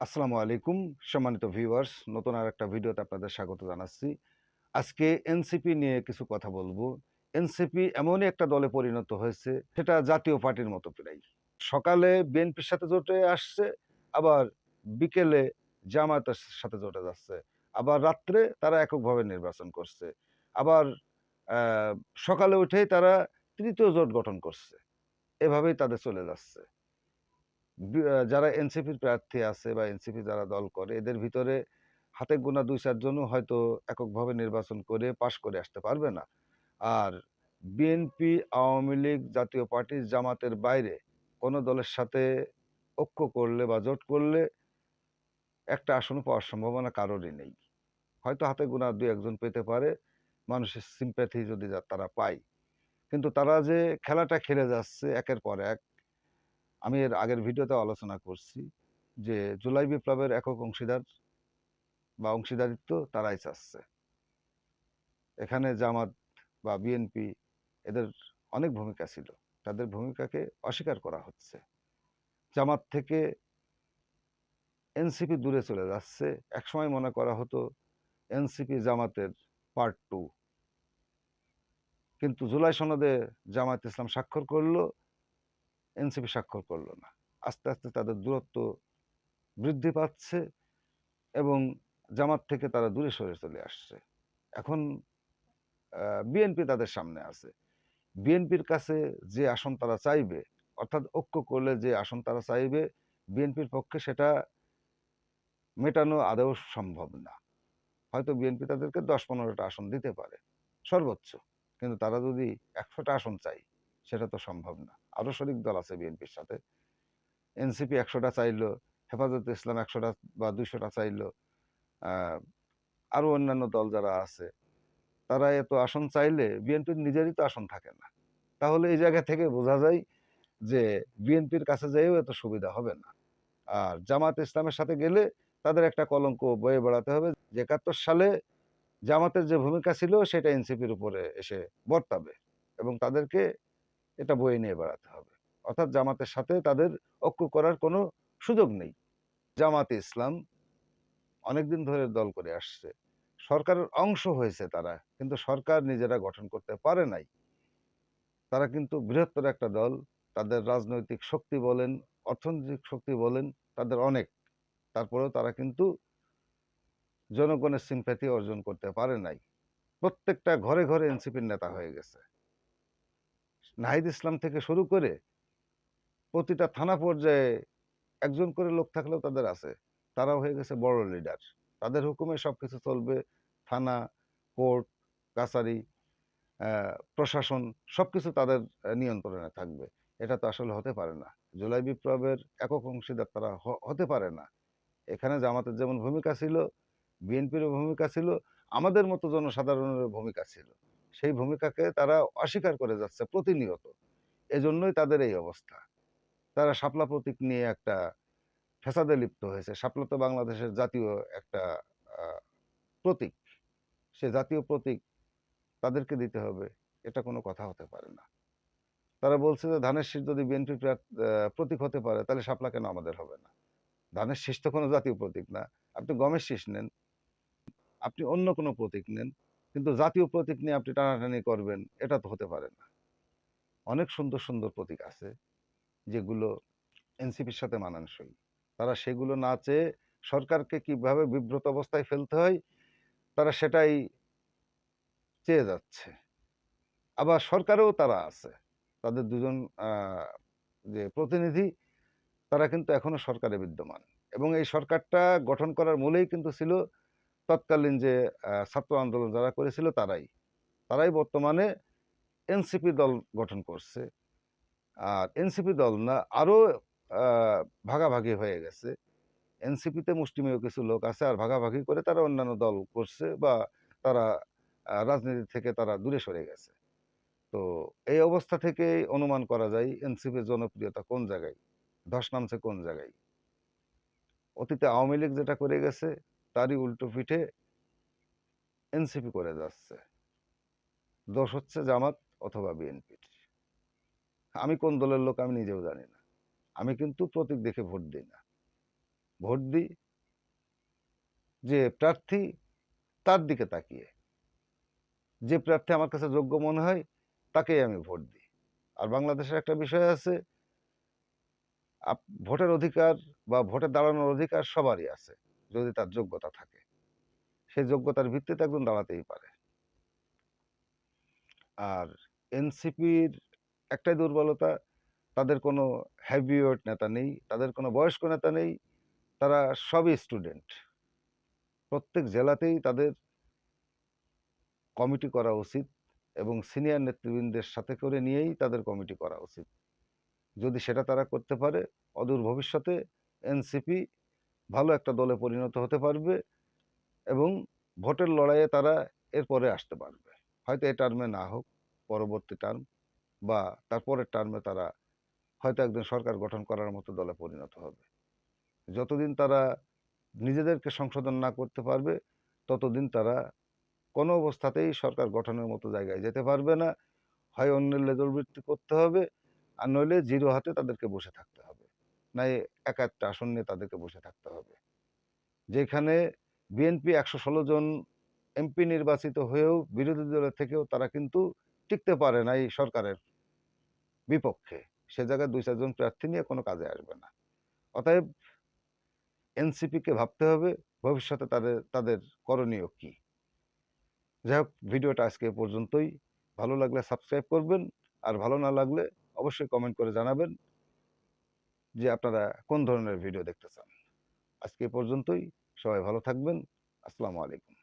আসসালামু আলাইকুম, সম্মানিত ভিউয়ার্স নতুন আর একটা ভিডিওতে আপনাদের স্বাগত জানাচ্ছি। আজকে এনসিপি নিয়ে কিছু কথা বলব। এনসিপি এমনই একটা দলে পরিণত হয়েছে, সেটা জাতীয় পার্টির মতো প্রায়। সকালে বিএনপির সাথে জোটে আসছে, আবার বিকেলে জামায়াতের সাথে জোটে যাচ্ছে, আবার রাত্রে তারা এককভাবে নির্বাচন করছে, আবার সকালে উঠেই তারা তৃতীয় জোট গঠন করছে। এভাবেই তাদের চলে যাচ্ছে। যারা এনসিপির প্রার্থী আছে বা এনসিপি যারা দল করে, এদের ভিতরে হাতে গোনা দুই চারজনও হয়তো এককভাবে নির্বাচন করে পাশ করে আসতে পারবে না। আর বিএনপি, আওয়ামী লীগ জাতীয় পার্টি জামাতের বাইরে কোনো দলের সাথে ঐক্য করলে বা জোট করলে একটা আসন পাওয়ার সম্ভাবনা কারোরই নেই। হয়তো হাতে গোনা দুই, একজন পেতে পারে, মানুষের সিম্প্যাথি যদি তারা পায়। কিন্তু তারা যে খেলাটা খেলে যাচ্ছে, একের পর এক আমি এর আগের ভিডিওতে আলোচনা করছি যে জুলাই বিপ্লবের একক অংশীদার বা অংশীদারিত্ব তারাই চাচ্ছে। এখানে জামাত বা বিএনপি এদের অনেক ভূমিকা ছিল। তাদের ভূমিকাকে অস্বীকার করা হচ্ছে। জামাত থেকে এনসিপি দূরে চলে যাচ্ছে। একসময় মনে করা হতো এনসিপি জামাতের পার্ট টু কিন্তু জুলাই সনদে জামাত ইসলাম স্বাক্ষর করল। এনসিপি স্বাক্ষর করল না। আস্তে আস্তে তাদের দূরত্ব বৃদ্ধি পাচ্ছে এবং জামাত থেকে তারা দূরে সরে চলে আসছে। এখন বিএনপি তাদের সামনে আছে। বিএনপির কাছে যে আসন তারা চাইবে, অর্থাৎ ঐক্য করলে যে আসন তারা চাইবে, বিএনপির পক্ষে সেটা মেটানো আদৌ সম্ভব না। হয়তো বিএনপি তাদেরকে দশ পনেরোটা আসন দিতে পারে, সর্বোচ্চ। কিন্তু তারা যদি একশোটা আসন চাই সেটা তো সম্ভব না। আরও শরিক দল আছে বিএনপির সাথে। এনসিপি একশোটা চাইলো হেফাজত ইসলাম একশোটা বা দুইশোটা চাইলো আহ, আরও অন্যান্য দল যারা আছে তারা এত আসন চাইলে বিএনপির নিজেরই তো আসন থাকে না। তাহলে এই জায়গা থেকে বোঝা যায় যে বিএনপির কাছে যেয়েও এত সুবিধা হবে না। আর জামাত ইসলামের সাথে গেলে তাদের একটা কলঙ্ক বয়ে বেড়াতে হবে। যে একাত্তর সালে জামাতের যে ভূমিকা ছিল সেটা এনসিপির উপরে এসে বর্তাবে এবং তাদেরকে এটা বয়ে নিয়ে বেড়াতে হবে। অর্থাৎ জামাতের সাথে তাদের ঐক্য করার কোনো সুযোগ নেই। জামাতে ইসলাম অনেকদিন ধরে দল করে আসছে। সরকারের অংশ হয়েছে তারা, কিন্তু সরকার নিজেরা গঠন করতে পারে নাই। তারা কিন্তু বৃহত্তর একটা দল, তাদের রাজনৈতিক শক্তি বলেন, অর্থনৈতিক শক্তি বলেন, তাদের অনেক। তারপরেও তারা কিন্তু জনগণের সিম্প্যাথি অর্জন করতে পারে নাই। প্রত্যেকটা ঘরে ঘরে এনসিপির নেতা হয়ে গেছে। নাহিদ ইসলাম থেকে শুরু করে প্রতিটা থানা পর্যায়ে একজন করে লোক থাকলেও তাদের আছে। তারাও হয়ে গেছে বড় লিডার তাদের হুকুমে সব কিছু চলবে। থানা কোর্ট কাছারি প্রশাসন সব কিছু তাদের নিয়ন্ত্রণে থাকবে। এটা তো আসলে হতে পারে না। জুলাই বিপ্লবের একক অংশীদার তারা হতে পারে না। এখানে জামাতের যেমন ভূমিকা ছিল, বিএনপিরও ভূমিকা ছিল, আমাদের মতো জনসাধারণের ভূমিকা ছিল। সেই ভূমিকাকে তারা অস্বীকার করে যাচ্ছে প্রতিনিয়ত। এজন্যই তাদের এই অবস্থা। তারা শাপলা প্রতীক নিয়ে একটা ফেসাদে লিপ্ত হয়েছে। শাপলা তো বাংলাদেশের জাতীয় একটা প্রতীক। সে জাতীয় প্রতীক তাদেরকে দিতে হবে, এটা কোনো কথা হতে পারে না। তারা বলছে যে, ধানের শীষ যদি বিএনপি প্রতীক হতে পারে, তাহলে শাপলা কেন আমাদের হবে না? ধানের শীষ তো কোনো জাতীয় প্রতীক না। আপনি গমের শীষ নেন, আপনি অন্য কোনো প্রতীক নেন। কিন্তু জাতীয় প্রতীক নিয়ে আপনি টানাটানি করবেন, এটা তো হতে পারে না। অনেক সুন্দর সুন্দর প্রতীক আছে যেগুলো এনসিপির সাথে মানানসই। তারা সেগুলো না চেয়ে সরকারকে কীভাবে বিব্রত অবস্থায় ফেলতে হয়, তারা সেটাই চেয়ে যাচ্ছে। আবার সরকারেও তারা আছে। তাদের দুজন যে প্রতিনিধি, তারা কিন্তু এখনও সরকারে বিদ্যমান। এবং এই সরকারটা গঠন করার মূলেই কিন্তু ছিল তৎকালীন যে ছাত্র আন্দোলন যারা করেছিল তারাই। তারাই বর্তমানে এনসিপি দল গঠন করছে। আর এনসিপি দল না আরও ভাগাভাগি হয়ে গেছে। এনসিপিতে মুষ্টিমেয় কিছু লোক আছে, আর ভাগাভাগি করে তারা অন্যান্য দল করছে বা তারা রাজনীতি থেকে তারা দূরে সরে গেছে। তো এই অবস্থা থেকেই অনুমান করা যায় এনসিপির জনপ্রিয়তা কোন জায়গায়, ধস নামছে কোন জায়গায়। অতীতে আওয়ামী লীগ যেটা করে গেছে তারই উল্টো পিঠে এনসিপি করে যাচ্ছে। দোষ হচ্ছে জামাত অথবা বিএনপির আমি কোন দলের লোক আমি নিজেও জানি না। আমি কিন্তু প্রতীক দেখে ভোট দিই না। ভোট দিই যে প্রার্থী তার দিকে তাকিয়ে। যে প্রার্থী আমার কাছে যোগ্য মনে হয় তাকেই আমি ভোট দিই। আর বাংলাদেশের একটা বিষয় আছে ভোটের অধিকার বা ভোটে দাঁড়ানোর অধিকার সবারই আছে। যদি তার যোগ্যতা থাকে। সেই যোগ্যতার ভিত্তিতে একজন দাঁড়াতেই পারে। আর এনসিপির একটাই দুর্বলতা, তাদের কোনো হ্যাভিওয়েট নেতা নেই, তাদের কোনো বয়স্ক নেতা নেই, তারা সবই স্টুডেন্ট প্রত্যেক জেলাতেই তাদের কমিটি করা উচিত এবং সিনিয়র নেতৃবৃন্দের সাথে করে নিয়েই তাদের কমিটি করা উচিত। যদি সেটা তারা করতে পারে, অদূর ভবিষ্যতে এনসিপি ভালো একটা দলে পরিণত হতে পারবে এবং ভোটের লড়াইয়ে তারা এরপরে আসতে পারবে। হয়তো এ টার্মে না হোক, পরবর্তী টার্ম বা তারপরের টার্মে তারা হয়তো একদিন সরকার গঠন করার মতো দলে পরিণত হবে। যতদিন তারা নিজেদেরকে সংশোধন না করতে পারবে, ততদিন তারা কোনো অবস্থাতেই সরকার গঠনের মতো জায়গায় যেতে পারবে না। হয় অন্যের লেজলবৃত্তি করতে হবে আর নইলে জিরো হাতে তাদেরকে বসে থাকতে হবে। নাই, এক একটা আসন নিয়ে তাদেরকে বসে থাকতে হবে। যেখানে বিএনপি একশো ষোলো জন এমপি নির্বাচিত হয়েও বিরোধী দলের থেকেও তারা কিন্তু টিকতে পারে না এই সরকারের বিপক্ষে। সে জায়গায় দুই চারজন প্রার্থী নিয়ে কোনো কাজে আসবে না। অতএব এনসিপিকে ভাবতে হবে, ভবিষ্যতে তাদের তাদের করণীয় কি? যাই হোক, ভিডিওটা আজকে পর্যন্তই। ভালো লাগলে সাবস্ক্রাইব করবেন, আর ভালো না লাগলে অবশ্যই কমেন্ট করে জানাবেন। যে আপনারা কোন ধরনের ভিডিও দেখতে চান। আজকে পর্যন্তই। সবাই ভালো থাকবেন। আসসালামু আলাইকুম।